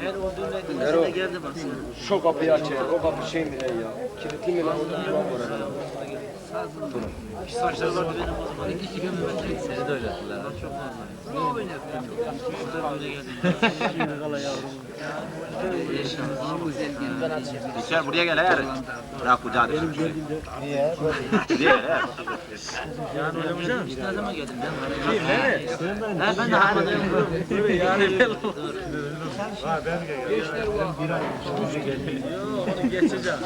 Her o dün de geldi bak sen. Şu kapıyı aç ya. O kapı şey mi lan ya? Kilitli mi lan? O duvar var herhalde. Saçları vardı benim o zaman. İki iki öteki. Seni de öyle yaptılar. Çok normal. Ne yapıyorsun? Burada böyle geldi. Şimdi kala yavrum. İçer buraya gel eğer. Bırak kucağı düşün. Niye? Niye? Yani öyle mi canım? İşte ne zaman geldim ben? Kim evet? Ha ben de harmadayım. Dur yani. Dur. Onu geçeceğim.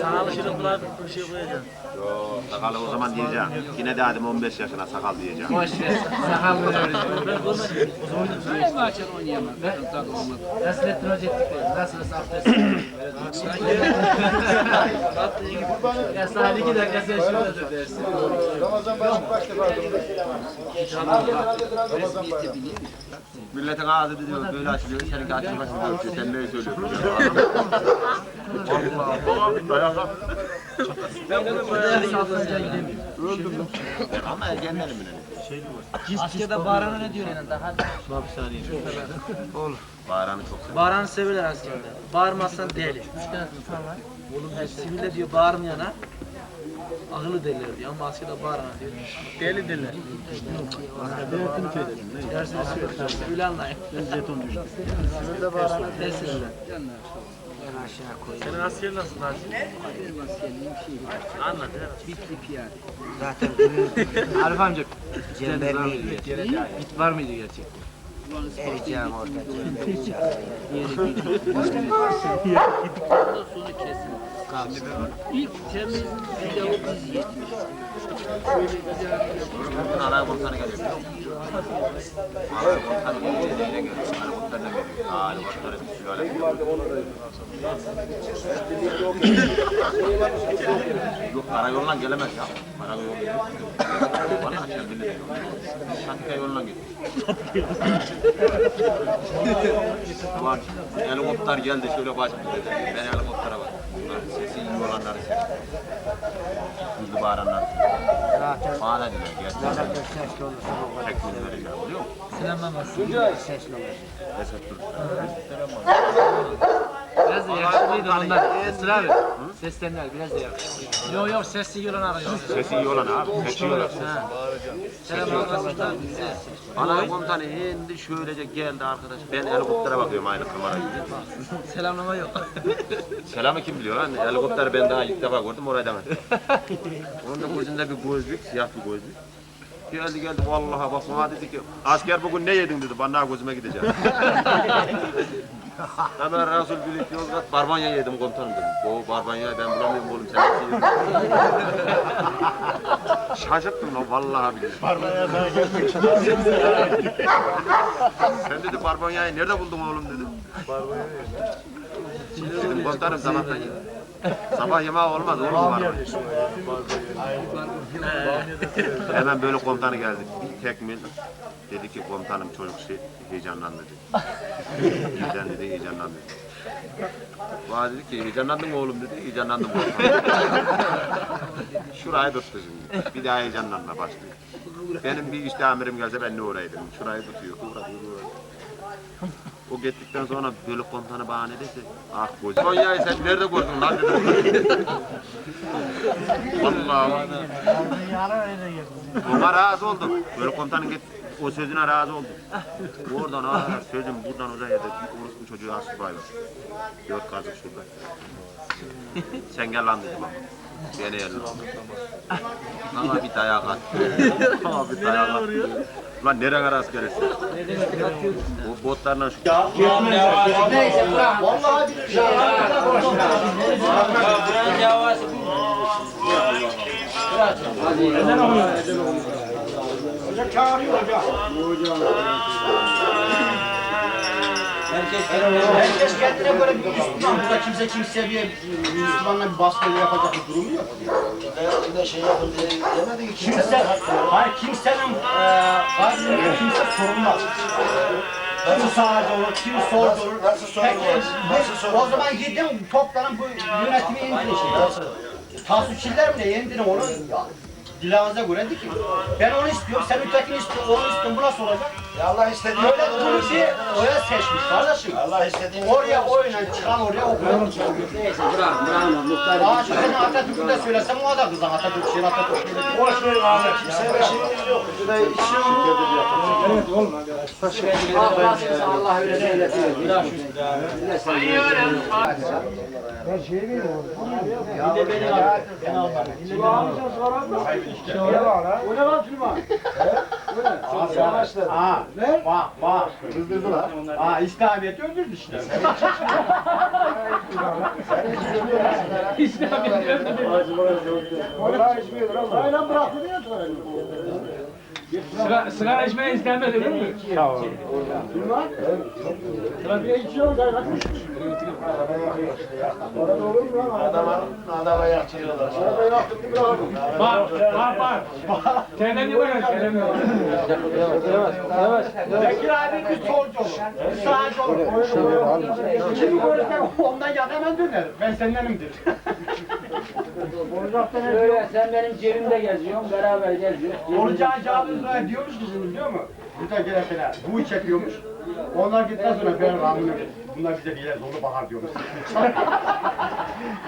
Sağlıklı bulan bir şey koyacağım. Yo, sakalı o zaman diyeceğim. Yine de adım 15 yaşına sakal diyeceğim. Boş ver. Sakal böyle öğreteceğim. Ben maçın oynayamaz. Ben olmaz. Nasrettin Hoca. Nasıl abdest? Ya sadece iki dakika sen şurada dersin. Ramazan başı defa durdu? Resmiyeti biliyor. Milletin ağzı diyor böyle açılıyor. Seninki açılmasın diyor. Sen ne söylüyorsun? Allah Allah. Ama ergenlerim yine. Askerde bağırana ne diyor yani daha? bir saniye. Olur. Bağıranı çok seviyorum. Bağıranı severler askerde. Bağırmazsan deli. Üç tane tutan var. Oğlum her sivilde diyor bağırmayana akıllı derler diyor ama askerde bağırana diyor. Deli derler. Dersini söyledim. Dersini söyledim. Öyle anlayın. Ben jeton düştüm. Sivilde bağırana dersiniz. Senin asker nasıl Naci? Benim askerliğim şey. Anlat. Bitli piyade. Zaten Arif amca Cemberli'ye gidiyor. Git var mıydı gerçekten? Ereceğim orada. Yere gidiyor. Ondan sonra kesin. İlk temiz video biz yetmiş. Şöyle güzel Bugün alay komutanı geliyor biliyor musun? Alay komutanı geliyor. Alay komutanı da geliyor. Alay komutanı bir sürü alay. Yok karayoluna gelemez ya. Karayoluna yok. Bana açar bile diyor. Şantika yoluna gidiyor. Var. Helikopter geldi şöyle dedi. Ben helikoptere bak. Bunlar sesi iyi olanları seçtim. Hızlı bağıranlar. Bana dediler gerçekten. Tekmin vereceğim biliyor musun? Selamlamasın. Esat dur. Biraz da yakışıklıydı ondan. Esra abi. Seslenler biraz da yakışıklıydı. Yok yok sesli yılan arıyor. Sesi iyi olan abi. Sesi iyi olan. Ha. Da bize. Bana komutanı indi şöylece geldi arkadaş. Ben helikoptere bakıyorum aynı kamera gibi. Selamlama yok. Selamı kim biliyor lan? Helikopter ben daha ilk defa gördüm demedim. Onun da gözünde bir gözlük, siyah bir gözlük. Geldi geldi vallahi bak bana dedi ki asker bugün ne yedin dedi bana gözüme gideceğim. Hemen Resul Bilik Yozgat barbunya yedim komutanım dedim. O barbunya ben bulamıyorum oğlum sen nasıl yedin? Şaşırttım lan vallahi billahi. Barbunya sana gelmiş. sen dedi barbunyayı nerede buldun oğlum dedi. Barbunya Dedim komutanım sabahtan yedim. Sabah yemeği olmaz oğlum barbunya. Hemen böyle komutanı geldi. Bir tekmil dedi ki komutanım çocuk şey, heyecanlandı dedi. Birden dedi heyecanlandı dedi. Bana dedi ki heyecanlandın mı oğlum dedi. Heyecanlandım komutanım. Şurayı tuttu şimdi. Bir daha heyecanlanma başlıyor. Benim bir işte amirim gelse ben ne uğraydım. Şurayı tutuyor. Uğradı, uğradı. O gittikten sonra böyle komutanı bana ne dese, ah bu Konya'yı sen nerede gördün lan dedim. Vallahi. Ona razı oldum. Böyle komutanın git, o sözüne razı oldum. Oradan ah sözüm buradan da bir orospu çocuğu asubay var. Dört kazık şurada. Sen gel lan dedim ama. Beni yerle. Bana bir dayak at. Bana bir dayak at. Lan nereye rast gelirsin? Bu botlarla şu Herkes kendine göre bir Müslüman. Burada kimse kimseye bir Müslümanla bir baskı yapacak bir durumu yok. Kimse, hayır kimsenin eee kalbinde kimse sorulmaz. Kim sağcı olur, kim solcu olur. Herkes, bu- o zaman gidin toplanın bu yönetimi indirin şey. Tasvipçiler mi ne indirin onu. Dilağınıza göre dikin. Ben onu istiyorum, sen ötekini istiyorsun, onu istiyorsun. Bu nasıl olacak? Ya Allah istediğini Öyle bir oraya seçmiş kardeşim. Allah istediğini Oraya oynan çıkan oraya okuyan çıkan. Neyse bırak bırak muhtar. Aa şu senin Atatürk'ü de söylesem o da kızan Atatürk şeyin Atatürk'ü de. boş ver abi. Kimse işimiz yok. Şurada işim Allah nasılsa Allah öyle eylesin. Aa, bak bak. Kızdırdılar. Aa İslamiyet'i öldürdü işte. Sigara, sigara içmeyi istemez öyle mi? Adama, adama bak, bak. Terlemiyor ya, solcu olur. Bir sağcı olur. Kimi görürsen ondan yan hemen. Ben sendenim Böyle sen benim cebimde geziyorsun, beraber geziyoruz. Olacağı cevabını diyormuş ki şimdi biliyor musun? Burada gelesene bu çekiyormuş. Onlar gittikten sonra ben ramını Bunlar bize birer dolu bakar diyormuş.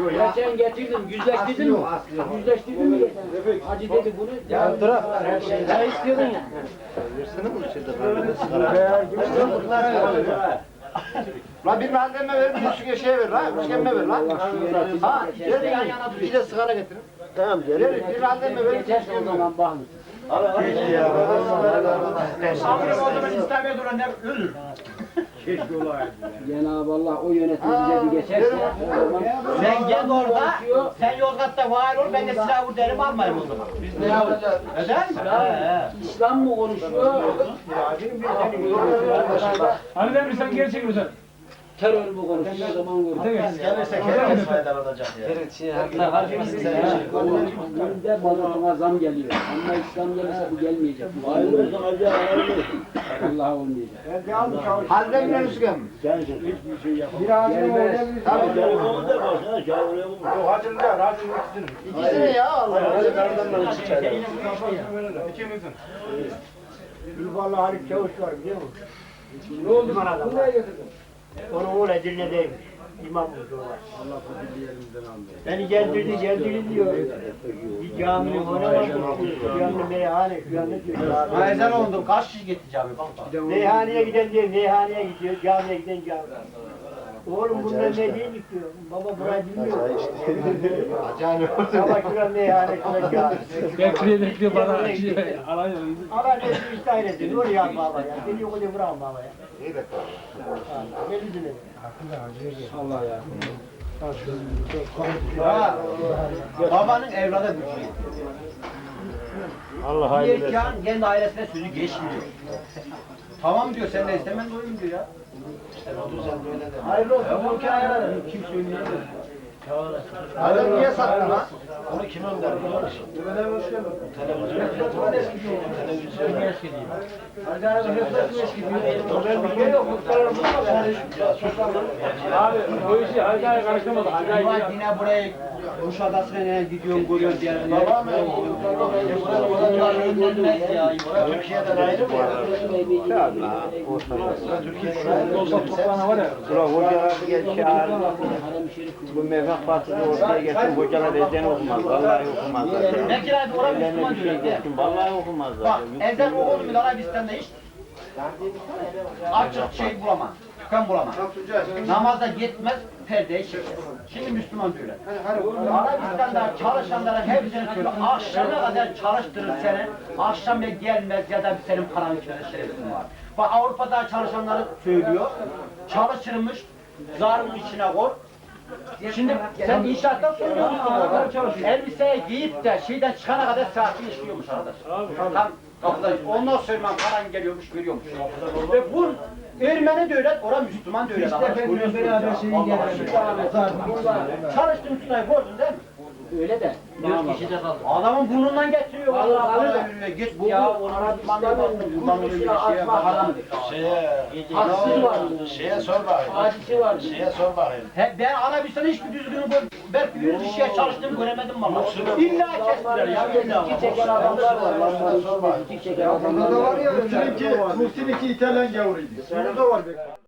Yok ya. Geçen getirdim, yüzleştirdin mi? Yüzleştirdin mi? Hacı dedi bunu. Ya şey. Ne istiyordun ya? La bir malzeme ver, bir üstüne şey ver la, üstüne ver la. Ha, gel yan yana dur, bir de sigara getirin. Tamam, gel. Bir malzeme ver, bir Geçerse o Amına o zaman İslamiyet olan ne ölür. Cenab-ı Allah o yönetimi bize bir geçerse Sen gel orada, sen Yozgat'ta var ol, ben de silahı derim almayayım o zaman. Biz ne yapacağız? Neden? İslam mı konuşuyor? Ali Demir sen geri çekil sen. Terör mü konuşuyor? O zaman görürüz. Gelirse herkes faydalanacak ya. Günde mazotuna zam geliyor. Ama İslam gelirse bu gelmeyecek. Allah olmayacak. Halde bir üstüne mi? Gelmez. İkisini ya Allah. Vallahi Halit Çavuş var biliyor musun? Ne oldu bana da? Onun oğlu Edirne'deymiş. İmam var. Beni geldirdi geldirdi diyor. Bir caminin ona var. Caminin meyhane anda diyor. Ha ezan oldu, kaç kişi gitti cami bak bak. Meyhaneye giden diyor, meyhaneye gidiyor, camiye giden cami. Oğlum bunlar ne değildik diyor. Baba burayı bilmiyor. Sabah şura meyhane, şura cami. Bekliyor bekliyor bana. şey, Alanya. Ama ne bir dairesi, ne oluyor baba ya? Beni o kadar bırak baba ya. Ha, Belli değil. Ha, babanın evladı güçlü. Allah Diyeceğin kendi ailesine sözü geçmiyor. Tamam diyor sen de istemen doyum diyor ya. Hayırlı olsun. Bu ülke ayarladı. Kim söylüyor? Halde niye sattın lan? Onu kim önderdi? Abi bu işi Hacı'ya karıştırmadı. Hacı'ya Ulan yine buraya Kuş Adası'na ne gidiyorsun görüyorsun diye. Babam Onlar önlenmez ya. Türkiye'den ayrı mı? Ulan hocalar gel çağır. Bu mevcut partisi ortaya getir. Hocalar ezan okumaz. Vallahi okumazlar. Ne kiraydı oraya Müslüman diyor. ya. Vallahi okumazlar. Bak ezan okundu mu Arabistan'da hiç açık şey bulamaz. Dükkan bulamaz. Namazda gitmez, perdeyi çeker. Şimdi Müslüman diyorlar. Arabistan'da çalışanlara hepsini söyle. Akşama kadar çalıştırır seni. Akşam ya gelmez ya da senin paranı keser şerefsin var. Bak Avrupa'da çalışanları söylüyor. Çalışırmış, zarın içine koy. Şimdi sen inşaatta soruyorsun. Elbiseyi giyip de şeyden çıkana kadar saati işliyormuş arkadaş. Tam kapıda. Ondan sonra paran geliyormuş, veriyormuş. Ve bu Ermeni de öyle, ora Müslüman da öyle. İşte beraber şeyi Çalıştığın tutayı gördün değil mi? Öyle de. Dört kişi de kaldı. Adamın burnundan getiriyor para öyle. veriyor. Git Bu ya bu Arabistan'da bu kişiyle atmak haramdır. Şeye, Haksız var. şeye sor bakayım. Hadisi var. Şeye sor bakayım. He, ben Arabistan'da hiçbir düzgünü gör, belki yüz kişiye çalıştım göremedim valla. İlla kestiler ya. illa. İki çeken adamlar var. lan. İki çeken adamlar var. Muhsin iki, Muhsin iki İtalyan gavuruydu. Burada var be.